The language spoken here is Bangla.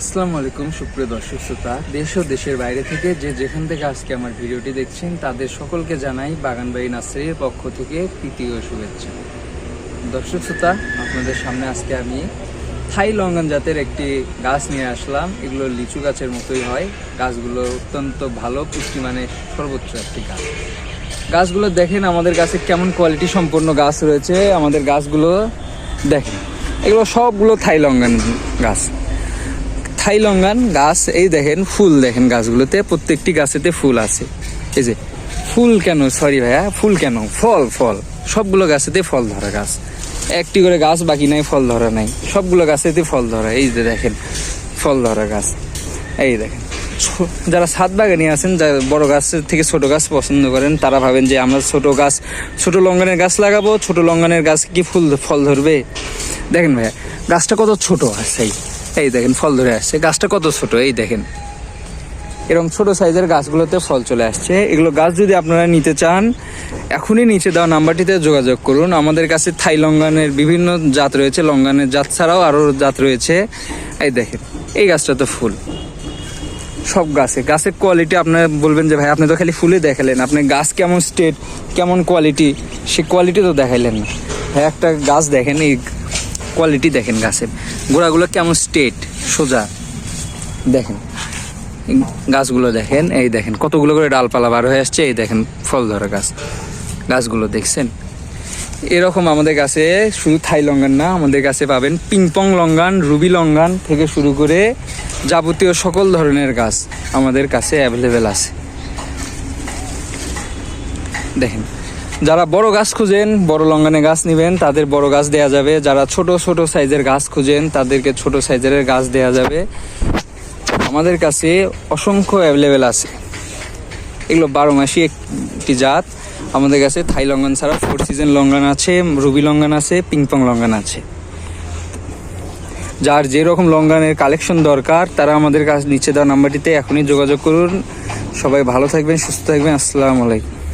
আসসালামু আলাইকুম, সুপ্রিয় দর্শক শ্রোতা। দেশ ও দেশের বাইরে থেকে যে যেখান থেকে আজকে আমার ভিডিওটি দেখছেন, তাদের সকলকে জানাই বাগানবাড়ি নার্সারির পক্ষ থেকে তৃতীয় শুভেচ্ছা। দর্শক শ্রোতা, আপনাদের সামনে আজকে আমি থাই লঙ্গন জাতের একটি গাছ নিয়ে আসলাম। এগুলো লিচু গাছের মতোই হয়। গাছগুলো অত্যন্ত ভালো পুষ্টিমানের সর্বোচ্চ একটি গাছ। গাছগুলো দেখেন, আমাদের কাছে কেমন কোয়ালিটি সম্পন্ন গাছ রয়েছে। আমাদের গাছগুলো দেখেন, এগুলো সবগুলো থাই লঙ্গন গাছ। থাই লঙ্গান গাছ, এই দেখেন, ফুল দেখেন গাছগুলোতে, প্রত্যেকটি গাছেতে ফুল আছে। এই যে, ফুল কেন সরি ভাইয়া, ফুল কেন? ফল ফল। সবগুলো গাছেতে ফল ধরা গাছ। একটি করে গাছ, বাকি নাই, ফল ধরা নাই। সবগুলো গাছেতে ফল ধরা, এই যে দেখেন, ফল ধরা গাছ। এই দেখেন যারা ছাদ বাগানি আছেন যারা বড় গাছের থেকে ছোট গাছ পছন্দ করেন, তারা ভাবেন যে আমরা ছোট গাছ, ছোট লঙ্গানের গাছ লাগাবো, ছোট লঙ্গানের গাছ কি ফুল, ফল ধরবে? দেখেন ভাইয়া, গাছটা কত ছোট আছে এই দেখেন, ফল ধরে আসছে। গাছটা কত ছোট? এই দেখেন। এরকম ছোট সাইজের গাছগুলোতে ফল চলে আসছে। এগুলো গাছ যদি আপনারা নিতে চান, এখনই নিচে দেওয়া নাম্বারটিতে যোগাযোগ করুন। আমাদের কাছে থাই লঙ্গানের বিভিন্ন জাত রয়েছে। লঙ্গানের জাত ছাড়াও আরও জাত রয়েছে। এই দেখেন, এই গাছটা তো ফুল। সব গাছে, গাছের কোয়ালিটি আপনার বলবেন যে, ভাই, আপনি তো খালি ফুলে দেখালেন। আপনি গাছ কেমন স্টেট কেমন কোয়ালিটি সে কোয়ালিটি তো দেখাইলেন না। ভাই, একটা গাছ দেখেন, এই কোয়ালিটি দেখেন গাছের। গোড়াগুলো কেমন স্টেট সোজা। দেখেন। গাছগুলো দেখেন, এই দেখেন, কতগুলো করে ডালপালা বার হয়ে আসছে, এই দেখেন, ফল ধরা গাছ। গাছগুলো দেখছেন? এরকম আমাদের কাছে শুধু থাই লঙ্গান না, আমাদের কাছে পাবেন পিংপং লঙ্গান, রুবি লঙ্গান থেকে শুরু করে যাবতীয় সকল ধরনের গাছ আমাদের কাছে অ্যাভেলেবেল আছে। দেখেন যারা বড় গাছ খুঁজেন, বড় লঙ্গানে গাছ নেবেন, তাদের বড় গাছ দেয়া যাবে। যারা ছোট ছোট সাইজের গাছ খুঁজেন, তাদেরকে ছোট সাইজের গাছ দেয়া যাবে। আমাদের কাছে অসংখ্য অ্যাভেলেবেল আছে। এগুলো বারো মাসি একটি জাত। আমাদের কাছে থাই লঙ্গান ছাড়া ফোর সিজন লঙ্গান আছে, রুবি লঙ্গান আছে পিংপং লঙ্গান আছে। যার যেরকম লঙ্গানের কালেকশন দরকার, তারা আমাদের কাছে নিচে দেওয়া নাম্বারটিতে এখনই যোগাযোগ করুন। সবাই ভালো থাকবেন, সুস্থ থাকবেন। আসসালামু আলাইকুম।